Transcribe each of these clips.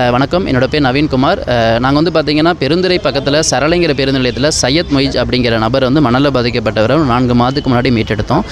வணக்கம். என்னோட பேர் நவீன்குமார் நாங்கள் வந்து பார்த்தீங்கன்னா பெருந்துறை பக்கத்தில் சரளைங்கிற பேருந்து நிலையத்தில் சையத் மொய்ஜ் அப்படிங்கிற நபர் வந்து மணலில் பாதிக்கப்பட்டவரை நான்கு மாதத்துக்கு முன்னாடி மீட்டெடுத்தோம்.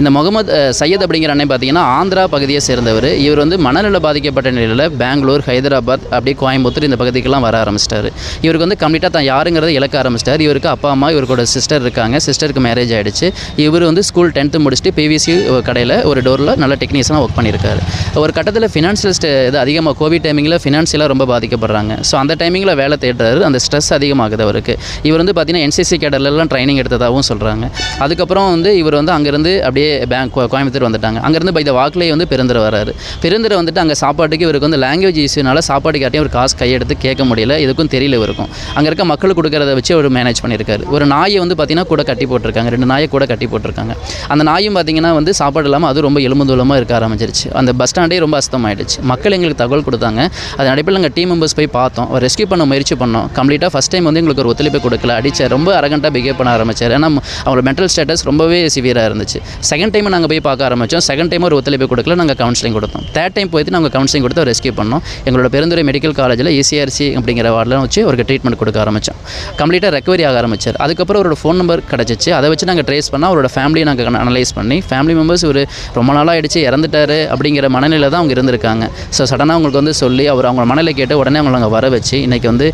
இந்த முகமது சையத் அப்படிங்கிற அண்ணன் பார்த்தீங்கன்னா ஆந்திரா பகுதியை சேர்ந்தவர். இவர் வந்து மணலில் பாதிக்கப்பட்ட நிலையில் பெங்களூர் ஹைதராபாத் அப்படியே கோயம்புத்தூர் இந்த பகுதிக்கெல்லாம் வர ஆரம்பிச்சிட்டாரு. இவருக்கு வந்து கம்ப்ளீட்டாக தான் யாருங்கிறத இழக்க ஆரம்பிச்சிட்டார். இவருக்கு அப்பா அம்மா இவருக்கோட சிஸ்டர் இருக்காங்க. சிஸ்டருக்கு மேரேஜ் ஆகிடுச்சு இவர் வந்து ஸ்கூல் டென்த்து முடிச்சுட்டு பிவிசி கடையில் ஒரு டோரில் நல்ல டெக்னீஷியனாக ஒர்க் பண்ணியிருக்காரு. ஒரு கட்டத்தில் ஃபினான்ஷியல் இது அதிகமாக கோவிட் டைமிங்கில் ஃபினான்ஷியலாக ரொம்ப பாதிக்கப்படுறாங்க. ஸோ அந்த டைமிங்கில் வேலை தேடுறாரு. அந்த ஸ்ட்ரெஸ் அதிகமாகுது அவருக்கு. இவர் வந்து பார்த்தீங்கன்னா என்சிசி கேடர்லாம் ட்ரைனிங் எடுத்ததாகவும் சொல்கிறாங்க அதுக்கப்புறம் வந்து இவர் வந்து அங்கேருந்து அப்படியே பேங்க் கோயம்புத்தூர் வந்துட்டாங்க. அங்கேருந்து பை த வாக்கிலே வந்து பெருந்துரை வராரு. பெருந்துரை வந்துட்டு அங்கே சாப்பாட்டுக்கு இவருக்கு வந்து லாங்குவேஜ் இஷ்யூனால சாப்பாடு யார்ட்டையும் ஒரு காசு கையெடுத்து கேட்க முடியல. இதுக்கும் தெரியல இருக்கும் அங்கே இருக்க மக்கள் கொடுக்கறத வச்சு அவர் மேனேஜ் பண்ணியிருக்காரு. ஒரு நாயை வந்து பார்த்தீங்கன்னா கூட கட்டி போட்டிருக்காங்க. ரெண்டு நாயை கூட கட்டி போட்டிருக்காங்க. அந்த நாயும் பார்த்தீங்கன்னா வந்து சாப்பாடு இல்லாமல் அது ரொம்ப எலும்புதூலமாக இருக்க ஆரம்பிச்சிருச்சு. அந்த பஸ் ஸ்டாண்டே ரொம்ப அஸ்தமாயிடுச்சு. மக்கள் எங்களுக்கு தகவல் கொடுத்தாங்க. அது அடிப்படையில் நாங்கள் டீம் மெம்பர்ஸ் போய் பார்த்தோம். அவர் ரெஸ்க்யூ பண்ண முயற்சி பண்ணோம். கம்ப்ளீட்டாக ஃபஸ்ட் டைம் வந்து எங்களுக்கு ஒரு ஒத்துழைப்பு கொடுக்கல. அடிச்சார் ரொம்ப அரகண்ட்டாக பிஹேவ் பண்ண ஆரம்பிச்சார். ஏன்னா அவரோட மென்டல் ஸ்டேட்டஸ் ரொம்பவே சிவியராக இருந்துச்சு. செகண்ட் டைம் நாங்கள் போய் பார்க்க ஆரம்பித்தோம் செகண்ட் டைம் ஒரு ஒத்துழைப்பு கொடுக்கல. நாங்கள் கவுன்சிலிங் கொடுத்தோம். தேர்ட் டைம் போயிட்டு நாங்கள் கவுன்சிலிங் கொடுத்து ரெஸ்கியூ பண்ணோம். எங்களோட பெருந்துறை மெடிக்கல் காலேஜில் இசிஆர்சி அப்படிங்கிற வார்டில் வச்சு அவருக்கு ட்ரீட்மெண்ட் கொடுக்க ஆரம்பித்தோம் கம்ப்ளீட்டாக ரெக்கவரி ஆக ஆரம்பிச்சார். அதுக்கப்புறம் அவரோட ஃபோன் நம்பர் கிடச்சிச்சு. அதை வச்சு நாங்கள் ட்ரேஸ் பண்ணால் அவரோட ஃபேமிலியை நாங்கள் அனலைஸ் பண்ணி ஃபேமிலி மெம்பர்ஸ் ஒரு ரொம்ப நாளாக ஆகிடுச்சு இறந்துட்டாரு அப்படிங்கிற மனநிலை தான் அவங்க இருந்திருக்காங்க. ஸோ சடனாக அவங்களுக்கு வந்து சொல்லி அவர் அவங்க மனநிலை கேட்டு உடனே அவங்களை நாங்கள் வர வச்சு இன்றைக்கி வந்து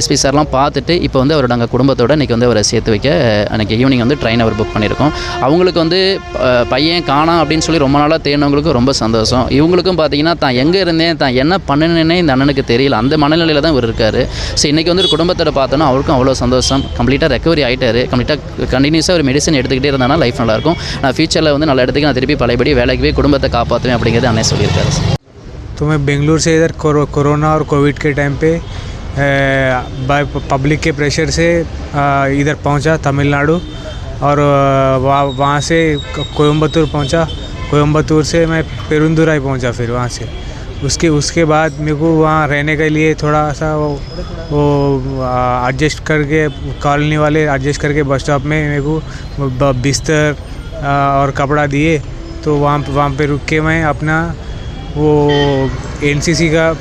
எஸ்பி சார்லாம் பார்த்துட்டு இப்போ வந்து அவரோட நாங்கள் குடும்பத்தோட இன்றைக்கி வந்து அவரை சேர்த்து வைக்க அன்றைக்கி ஈவினிங் வந்து ட்ரெயின் அவர் புக் பண்ணியிருக்கோம். அவங்களுக்கு வந்து பையன் காணா அப்படின்னு சொல்லி ரொம்ப நாளாக தேடினவங்களுக்கும் ரொம்ப சந்தோஷம். இவங்களுக்கும் பார்த்தீங்கன்னா தான் எங்கே இருந்தேன்? தான் என்ன பண்ணுனேனே இந்த அண்ணனுக்கு தெரியல. அந்த மனநிலையில் தான் இவர் இருக்கார். ஸோ இன்றைக்கி வந்து ஒரு குடும்பத்தோட பார்த்தோன்னா அவருக்கும் அவ்வளோ சந்தோஷம். கம்ப்ளீட்டாக ரெக்கவரி ஆகிட்டாரு கம்ப்ளீட்டாக கண்டினியூஸாக ஒரு மெடிசன் எடுத்துக்கிட்டே இருந்தானா லைஃப் நல்லாயிருக்கும் நான் ஃபியூச்சரில் வந்து நல்ல இடத்துக்கு நான் திருப்பி பழையபடி வேலைக்கு போய் குடும்பத்தை காப்பாற்றுவேன் அப்படிங்கிறது அண்ணன் சொல்லியிருக்காரு. तो मैं बेंगलुरु से इधर कोरो, कोरोना और कोविड के टाइम पे बाय पब्लिक के प्रेशर से इधर पहुँचा तमिलनाडु और वहाँ वहाँ से कोयम्बतूर पहुँचा। कोयम्बतूर से मैं पेरुंदुराई पहुँचा फिर वहाँ से। उसके उसके बाद मेरे को वहाँ रहने के लिए थोड़ा सा वो वो एडजस्ट करके कॉलोनी वाले एडजस्ट करके बस स्टॉप में मेरे को बिस्तर और कपड़ा दिए। तो वहाँ वहाँ पे रुक के मैं अपना वो एनसीसी का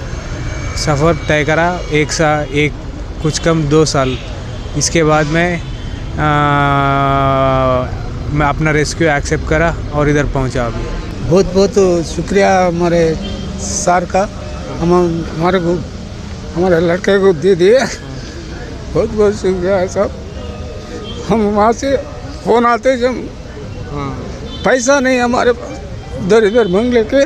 सफ़र तय करा एक सा एक कुछ कम दो साल। इसके बाद मैं आ, मैं अपना रेस्क्यू एक्सेप्ट करा और इधर पहुँचा अभी। बहुत बहुत शुक्रिया हमारे सर का। हम हमारे को हमारे लड़के को दे दिए। बहुत बहुत शुक्रिया है सब। हम वहाँ से फ़ोन आते जब पैसा नहीं हमारे पास। इधर इधर मंग लेके